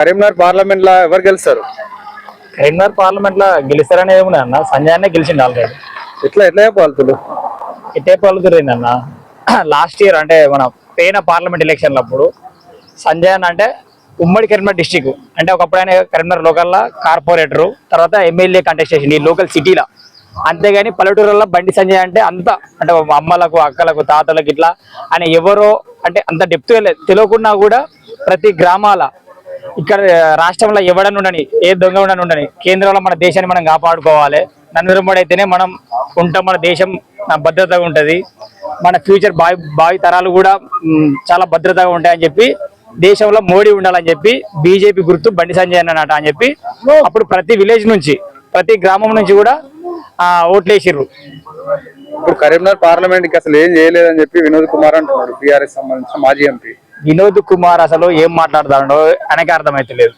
కరీంనగర్ పార్లమెంట్లో ఎవరు గెలుస్తారు? కరీంనగర్ పార్లమెంట్లో గెలుస్తారని ఏమున్నా అన్న సంజయ్ అన్న గెలిచిండు ఆల్రెడీ ఎట్లా ఎట్లా చెప్పాలి ఇటే పలుకుతుంది అన్న లాస్ట్ ఇయర్ అంటే మన పేన పార్లమెంట్ ఎలక్షన్లు అప్పుడు సంజయ్ అన్న అంటే ఉమ్మడి కరీంనగర్ డిస్టిక్ అంటే ఒకప్పుడు ఆయన కరీంనగర్ లోకల్లో కార్పొరేటరు తర్వాత ఎమ్మెల్యే కంటెస్టేషన్ ఈ లోకల్ సిటీలో అంతేగాని పల్లెటూరులో బండి సంజయ్ అంటే అంత అంటే అమ్మలకు అక్కలకు తాతలకు ఇట్లా ఆయన ఎవరో అంటే అంత డెప్త్ తెలియకుండా కూడా ప్రతి గ్రామాల ఇక్కడ రాష్ట్రంలో ఎవడని ఉండని ఏ దొంగ ఉండని ఉండని కేంద్రంలో మన దేశాన్ని మనం కాపాడుకోవాలి. నన్ను అయితేనే మనం ఉంటాం మన దేశం భద్రతగా ఉంటుంది. మన ఫ్యూచర్ భావి భావి తరాలు కూడా చాలా భద్రతగా ఉంటాయని చెప్పి దేశంలో మోడీ ఉండాలని చెప్పి బీజేపీ గుర్తు బండి సంజయ్ అన్నట అని చెప్పి అప్పుడు ప్రతి విలేజ్ నుంచి ప్రతి గ్రామం నుంచి కూడా ఓట్లేసిర్రు. ఇప్పుడు కరీంనగర్ పార్లమెంట్కి అసలు ఏం చేయలేదని చెప్పి వినోద్ కుమార్ అంటున్నాడు బీఆర్ఎస్ సంబంధించిన మాజీ ఎంపీ. వినోద్ కుమార్ అసలు ఏం మాట్లాడతాడో ఆయనకి అర్థమైతలేదు.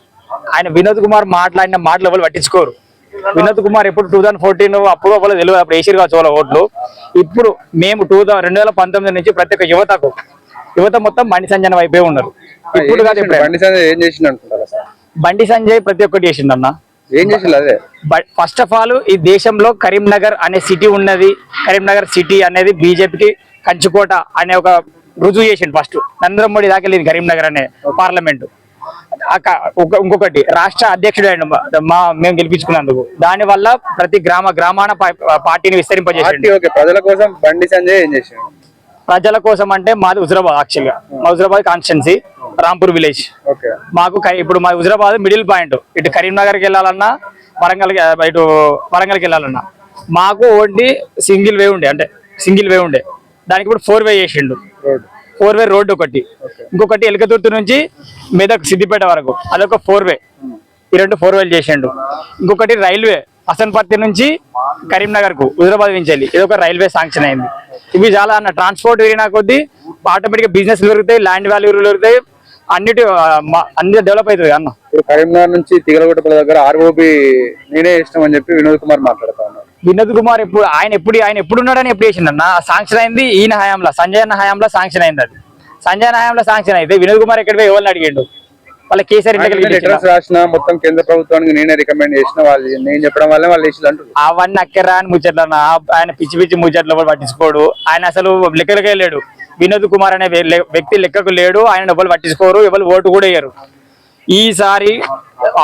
ఆయన వినోద్ కుమార్ మాట్లాడిన మాటలు ఎవరు పట్టించుకోరు. వినోద్ కుమార్ ఎప్పుడు టూ థౌసండ్ ఫోర్టీన్ అప్పుడు ఒకళ్ళు తెలియదు అప్పుడు వేసిరు కావచ్చు వాళ్ళ ఓట్లు. ఇప్పుడు మేము టూ రెండు వేల పంతొమ్మిది నుంచి ప్రతి ఒక్క యువతకు యువత మొత్తం బండి సంజయ్ వైపే ఉన్నారు. ఇప్పుడు కాదు. బండి సంజయ్ ఏం చేసిండు బండి సంజయ్ ప్రతి ఒక్కటి చేసిండన్న ఏం చేసిండు అదే? ఫస్ట్ ఆఫ్ ఆల్ ఈ దేశంలో కరీంనగర్ అనే సిటీ ఉన్నది. కరీంనగర్ సిటీ అనేది బీజేపీకి కంచుకోట అనే ఒక రుజువు చేసిండు ఫస్ట్ నరేంద్ర మోడీ దాకా లేదు కరీంనగర్ అనే పార్లమెంట్. ఇంకొకటి రాష్ట్ర అధ్యక్షుడు ఆయన మా మేము గెలిపించుకున్నందుకు. దాని వల్ల ప్రతి గ్రామ గ్రామాన పార్టీని విస్తరింపజేసిండు. Party okay. ప్రజల కోసం బండి సంజయ్ ఏం చేసిండు? ప్రజల కోసం అంటే మాది హుజరాబాద్ యాక్చువల్గా మా హుజరాబాద్ కాన్స్టిట్యున్సీ రాంపూర్ విలేజ్. మాకు ఇప్పుడు మా హుజరాబాద్ మిడిల్ పాయింట్. ఇటు కరీంనగర్కి వెళ్ళాలన్నా వరంగల్ ఇటు వరంగల్కి వెళ్ళాలన్నా. మాకు ఓన్లీ సింగిల్ వే ఉండే అంటే సింగిల్ వే ఉండే. దానికి ఇప్పుడు ఫోర్ వే చేసిండు. ఫోర్ వే రోడ్ ఒకటి. ఇంకొకటి ఎలకతుర్తి నుంచి మెదక్ సిద్దిపేట వరకు. అదొక ఫోర్ వే ఈ రెండు ఫోర్ వేలు చేసిండు. ఇంకొకటి రైల్వే. హసన్పర్తి నుంచి కరీంనగర్కు హుజరాబాద్ నుంచి వెళ్ళి. ఇది ఒక రైల్వే శాంక్షన్ అయింది. ఇవి చాలా అన్న ట్రాన్స్పోర్ట్ పెరిగిన కొద్దీ ఆటోమేటిక్ బిజినెస్ పెరుగుతాయి ల్యాండ్ వాల్యూ పెరుగుతాయి అన్నిటి అన్ని డెవలప్ అవుతుంది అన్న. ఇప్పుడు కరీంనగర్ నుంచి తిగలగొట్టపల్లి దగ్గర ఆర్ఓబి నేనే ఇష్టం అని చెప్పి వినోద్ కుమార్ మాట్లాడుతా ఉన్నాడు. వినోద్ కుమార్ ఎప్పుడు ఆయన ఎప్పుడు ఆయన ఎప్పుడు ఉన్నాడని ఎప్పుడు చేసిండన్న శాంక్షన్ అయింది ఈయన హయాంలో. సంజయ్ అన్న హయాంలో శాంక్షన్ అయింది అది. సంజయ్ అన్న హయాంలో శాంక్షన్ అయితే వినోద్ కుమార్ ఎక్కడ పోయి ఎవరిని అడిగిండు? వాళ్ళ కేసీఆర్ లెటర్స్? రాసిన మొత్తం కేంద్ర ప్రభుత్వానికి నేనే రికమెండ్ చేసిన. వాళ్ళు నేను చెప్పడం వల్లే వాళ్ళు వేసి అంటారు అవన్నీ అక్కరా అని ముచ్చట్లు అన్న ఆయన పిచ్చి పిచ్చి ముచ్చట్లు ఎవరు పట్టించుకోడు. ఆయన అసలు లెక్కలకే లేడు. వినోద్ కుమార్ అనే వ్యక్తి లెక్కకు లేడు. ఆయన ఎవరు పట్టించుకోరు. ఎవరు ఓటు కూడా వేయరు. ఈసారి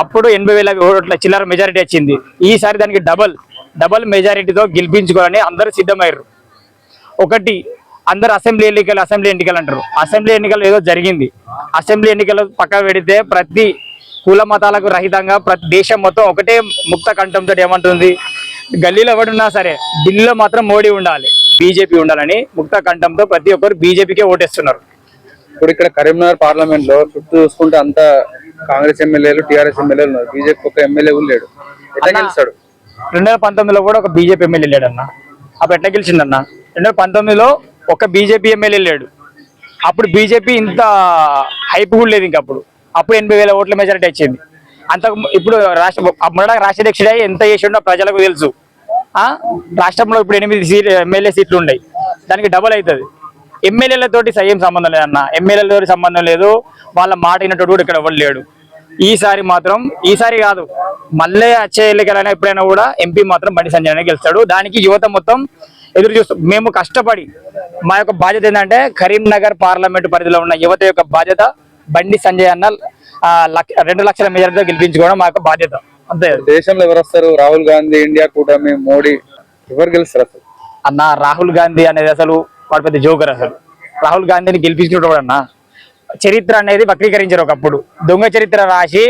అప్పుడు ఎనభై వేల ఓట్ల చిల్లర మెజారిటీ వచ్చింది. ఈసారి దానికి డబల్ డబల్ మెజారిటీతో గెలిపించుకోవాలని అందరూ సిద్ధమయ్యారు. ఒకటి అందరు అసెంబ్లీ ఎన్నికలు అసెంబ్లీ ఎన్నికలు అంటారు. అసెంబ్లీ ఎన్నికలు ఏదో జరిగింది. అసెంబ్లీ ఎన్నికలు పక్క పెడితే ప్రతి కుల మతాలకు రహితంగా ప్రతి దేశం మొత్తం ఒకటే ముక్త కంఠంతో ఏమంటుంది? గల్లీలో ఎవడున్నా సరే ఢిల్లీలో మాత్రం మోడీ ఉండాలి. బీజేపీ ఉండాలని ముక్త కంఠంతో ప్రతి ఒక్కరు బీజేపీకే ఓటేస్తున్నారు. ఇప్పుడు ఇక్కడ కరీంనగర్ పార్లమెంట్లో చుట్టూ చూసుకుంటే అంతా కాంగ్రెస్ ఎమ్మెల్యేలు టీఆర్ఎస్ ఎమ్మెల్యేలు ఉన్నారు. బీజేపీ ఒక ఎమ్మెల్యే లేడు. ఎట్లా. గెలుస్తాడు? రెండు వేల పంతొమ్మిదిలో కూడా ఒక బీజేపీ ఎమ్మెల్యే అన్న అప్పుడు ఎట్లా గెలిచిండన్న? రెండు వేల పంతొమ్మిదిలో ఒక బీజేపీ ఎమ్మెల్యే లేడు. అప్పుడు బీజేపీ ఇంత హైప్ కూడా లేదు ఇంకా అప్పుడు. అప్పుడు ఎనభై వేల ఓట్ల మెజారిటీ వచ్చింది. అంత ఇప్పుడు రాష్ట్ర మొన్న రాష్ట్రాధ్యక్షుడై ఎంత చేసిండో ప్రజలకు తెలుసు. రాష్ట్రంలో ఇప్పుడు ఎనిమిది సీట్ ఎమ్మెల్యే సీట్లు ఉన్నాయి. దానికి డబల్ అవుతుంది. ఎమ్మెల్యేలతోటి ఏం సంబంధం లేదన్న. ఎమ్మెల్యేలతో సంబంధం లేదు. వాళ్ళ మాట వినట్టు కూడా ఇక్కడ ఎవరు లేడు. ఈసారి మాత్రం ఈసారి కాదు. మళ్ళీ వచ్చే ఎన్నికలైనా ఎప్పుడైనా కూడా ఎంపీ మాత్రం బండి సంజయ్ అనే గెలుస్తాడు. దానికి యువత మొత్తం ఎదురు చూస్తాం మేము కష్టపడి మా యొక్క బాధ్యత ఏంటంటే కరీంనగర్ పార్లమెంట్ పరిధిలో ఉన్న యువత యొక్క బాధ్యత బండి సంజయ్ అన్న రెండు లక్షల మెజార్టీతో గెలిపించుకోవడం మా యొక్క బాధ్యత. అంతే. దేశంలో ఎవరు వస్తారు? రాహుల్ గాంధీ ఇండియా కూటమి మోడీ ఎవరు గెలుస్తారు అసలు? అన్న రాహుల్ గాంధీ అనేది అసలు వాడు పెద్ద జోకర్ అసలు. రాహుల్ గాంధీని గెలిపించుకుంటాడు అన్న. చరిత్ర అనేది వక్రీకరించారు ఒకప్పుడు. దొంగ చరిత్ర రాసి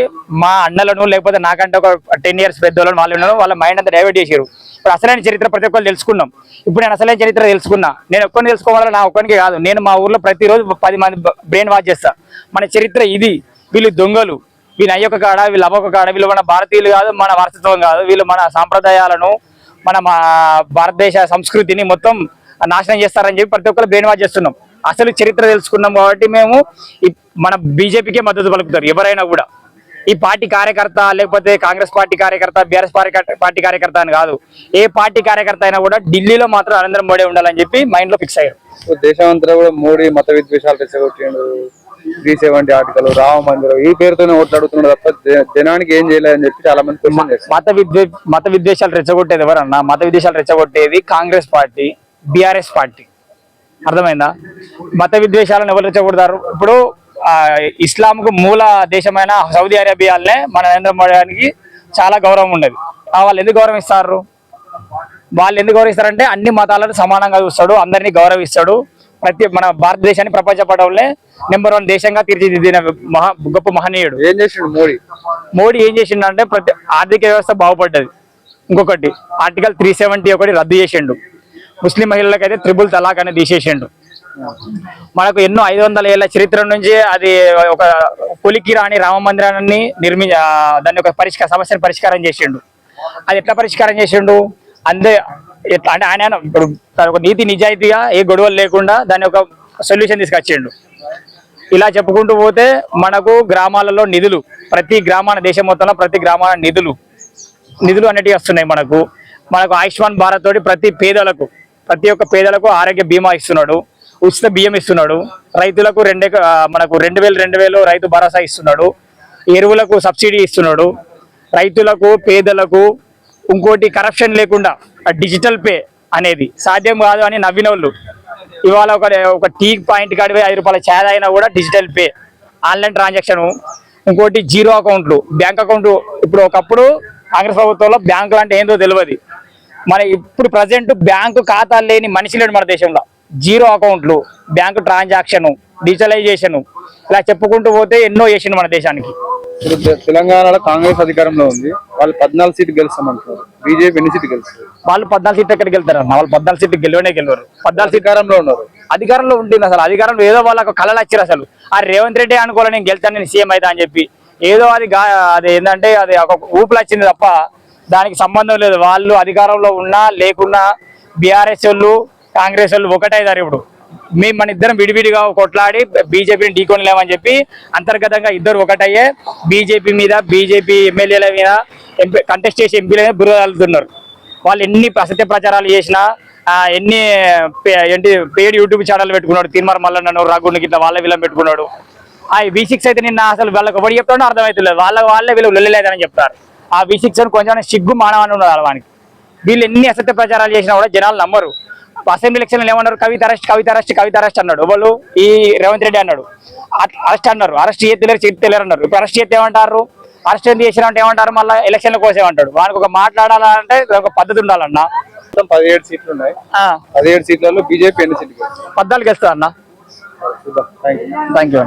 మా అన్నలను లేకపోతే నాకంటే ఒక టెన్ ఇయర్స్ పెద్దోళ్ళని వాళ్ళు ఉన్నారు వాళ్ళ మైండ్ అంతా డైవర్ట్ చేశారు. ఇప్పుడు అసలైన చరిత్ర ప్రతి ఒక్కరు తెలుసుకున్నాం. ఇప్పుడు నేను అసలైన చరిత్ర తెలుసుకున్నా. నేను ఒక్కరిని తెలుసుకోవాలని నా ఒక్కరికి కాదు. నేను మా ఊర్లో ప్రతిరోజు పది మంది బ్రెయిన్ వాచ్ చేస్తా. మన చరిత్ర ఇది. వీళ్ళు దొంగలు. వీళ్ళు అయ్యొక కాడ వీళ్ళు అవ్వక కాడ వీళ్ళు మన భారతీయులు కాదు మన వారసత్వం కాదు. వీళ్ళు మన సాంప్రదాయాలను మన భారతదేశ సంస్కృతిని మొత్తం నాశనం చేస్తారని చెప్పి ప్రతి ఒక్కరు బ్రెయిన్ వాచ్ చేస్తున్నాం. అసలు చరిత్ర తెలుసుకున్నాం కాబట్టి మేము మన బీజేపీకే మద్దతు పలుకుతారు ఎవరైనా కూడా. ఈ పార్టీ కార్యకర్త లేకపోతే కాంగ్రెస్ పార్టీ కార్యకర్త బీఆర్ఎస్ పార్టీ కార్యకర్త అని కాదు. ఏ పార్టీ కార్యకర్త అయినా కూడా ఢిల్లీలో మాత్రం నరేంద్ర మోడీ ఉండాలని చెప్పి మైండ్లో ఫిక్స్ అయ్యారు. సో దేశం అంతా కూడా మోడీ మత విద్వేషాలు రెచ్చగొట్టిండు. త్రీ సెవెంటీ ఆర్టికల్ రామ మందిరం ఈ పేరుతోనే ఓట్లు అడుగుతున్నాడు తప్ప జనానికి ఏం చేయలేదని చెప్పి చాలా మంది మత విద్వే మత విద్వేషాలు రెచ్చగొట్టేది ఎవరన్నా? మత విద్వేషాలు రెచ్చగొట్టేది కాంగ్రెస్ పార్టీ బీఆర్ఎస్ పార్టీ. అర్థమైందా? మత విద్వేషాలను ఎవరు రెచ్చగొడతారు ఇప్పుడు ఆ, ఇస్లాంకు మూల దేశమైన సౌదీ అరేబియాలనే మన నరేంద్ర మోడీ గారికి చాలా గౌరవం ఉండేది. ఆ, వాళ్ళు ఎందుకు గౌరవిస్తారు? వాళ్ళు ఎందుకు గౌరవిస్తారంటే అన్ని మతాలను సమానంగా చూస్తాడు అందరినీ గౌరవిస్తాడు. ప్రతి మన భారతదేశాన్ని ప్రపంచ పటంలో నెంబర్ వన్ దేశంగా తీర్చిదిద్దిన మహా గొప్ప మహనీయుడు. ఏం చేసిండు మోడీ? మోడీ ఏం చేసిండంటే ప్రతి ఆర్థిక వ్యవస్థ బాగుపడ్డది. ఇంకొకటి ఆర్టికల్ త్రీ సెవెంటీ ఒకటి రద్దు చేసిండు. ముస్లిం మహిళలకైతే త్రిబుల్ తలాక్ అనేది తీసేసిండు. మనకు ఎన్నో ఐదు వందల ఏళ్ళ చరిత్ర నుంచి అది ఒక పులికి రాని రామ మందిరాన్ని నిర్మి దాన్ని ఒక పరిష్కార సమస్యను పరిష్కారం చేసిండు. అది ఎట్లా పరిష్కారం చేసిండు? అందే ఎట్లా అంటే ఆయన ఇప్పుడు ఒక నీతి నిజాయితీగా ఏ గొడవలు లేకుండా దాన్ని ఒక సొల్యూషన్ తీసుకొచ్చిండు. ఇలా చెప్పుకుంటూ పోతే మనకు గ్రామాలలో నిధులు ప్రతి గ్రామాన దేశం మొత్తంలో ప్రతి గ్రామాల నిధులు నిధులు అనేటివి వస్తున్నాయి మనకు. మనకు ఆయుష్మాన్ భారత్ తోటి ప్రతి పేదలకు ప్రతి ఒక్క పేదలకు ఆరోగ్య బీమా ఇస్తున్నాడు ఉచిత బియ్యం ఇస్తున్నాడు రైతులకు రెండే మనకు రెండు వేలు రెండు వేలు రైతు భరోసా ఇస్తున్నాడు ఎరువులకు సబ్సిడీ ఇస్తున్నాడు రైతులకు పేదలకు ఇంకోటి కరప్షన్ లేకుండా డిజిటల్ పే అనేది సాధ్యం కాదు అని నవ్వినోళ్ళు. ఇవాళ ఒక ఒక టీ పాయింట్ కాడిపోయి ఐదు రూపాయల ఛాయ్ అయినా కూడా డిజిటల్ పే ఆన్లైన్ ట్రాన్సాక్షన్ ఇంకోటి జీరో అకౌంట్లు బ్యాంక్ అకౌంట్. ఇప్పుడు ఒకప్పుడు కాంగ్రెస్ ప్రభుత్వంలో బ్యాంకులు అంటే ఏందో తెలియదు మన ఇప్పుడు ప్రజెంట్ బ్యాంకు ఖాతాలు లేని మనిషి లేడు మన దేశంలో. జీరో అకౌంట్లు బ్యాంకు ట్రాన్సాక్షన్ డిజిటలైజేషన్ ఇలా చెప్పుకుంటూ పోతే ఎన్నో చేసిండు మన దేశానికి. ఇప్పుడు తెలంగాణలో కాంగ్రెస్ అధికారంలో ఉంది. వాళ్ళు పద్నాలుగు సీట్లు గెలుస్తామంటారు బీజేపీ ఎన్ని సీట్లు గెలుస్తారు వాళ్ళు పద్నాలుగు సీట్లు ఎక్కడికి వెళ్తారు అన్న వాళ్ళు పద్నాలుగు సీట్లు గెలవనే గెలవరు. పద్నాలుగు అధికారంలో ఉన్నారు. అధికారంలో ఉంటుంది అసలు. అధికారంలో ఏదో వాళ్ళకు కళలు వచ్చారు అసలు. ఆ రేవంత్ రెడ్డి అనుకోవాలి నేను గెలుతాను నేను సీఎం అవుతా అని చెప్పి. ఏదో అది అది ఏంటంటే అది ఒక ఊపులు వచ్చింది తప్ప దానికి సంబంధం లేదు. వాళ్ళు అధికారంలో ఉన్నా లేకున్నా బీఆర్ఎస్ వాళ్ళు కాంగ్రెస్ వాళ్ళు ఒకటైదారు ఇప్పుడు. మేము మన ఇద్దరం విడివిడిగా కొట్లాడి బీజేపీని ఢీకొనలేమని చెప్పి అంతర్గతంగా ఇద్దరు ఒకటయ్యే బీజేపీ మీద బీజేపీ ఎమ్మెల్యేల మీద ఎంపీ కంటెస్ట్ చేసి ఎంపీల మీద బురదలుతున్నారు వాళ్ళు ఎన్ని అసత్య ప్రచారాలు చేసినా ఎన్ని పే- ఏంటి పేడ్ యూట్యూబ్ ఛానల్ పెట్టుకున్నాడు తిరుమల మల్లన్నను రఘునికి గిట్ల వాళ్ళ వీళ్ళని పెట్టుకున్నాడు. ఆ వి సిక్స్ అయితే నిన్న అసలు వాళ్ళకి ఎవరు చెప్తాడో అర్థమవుతలేదు వాళ్ళ వాళ్ళే వీళ్ళు లొల్లిలేదని చెప్తారు. ఆ వి సిక్స్ అని కొంచెం సిగ్గు మానవని ఉన్నది వానికి. వీళ్ళు ఎన్ని అసత్య ప్రచారాలు చేసినా కూడా జనాలు నమ్మరు. అసెంబ్లీ ఎలక్షన్ ఏమన్నారు? Kavitha arrest Kavitha arrest Kavitha arrest అన్నాడు. వాళ్ళు ఈ రేవంత్ రెడ్డి అన్నాడు. అరెస్ట్ అన్నారు. అరెస్ట్ చేయలేరు చేయలేరు అన్నారు ఇప్పుడు అరెస్ట్ చేస్తే ఏమంటారు? అరెస్ట్ ఎందుకు చేసినా ఏమంటారు? మళ్ళీ ఎలక్షన్ల కోసం అంటాడు వానికి ఒక మాట్లాడాలంటే ఒక పద్ధతి ఉండాలన్నా. మొత్తం పదిహేడు సీట్లు ఉన్నాయి. పదిహేడు సీట్లలో బీజేపీ ఎన్ని సీట్లు పద్నాలుగు వేస్తా అన్న థ్యాంక్ యూ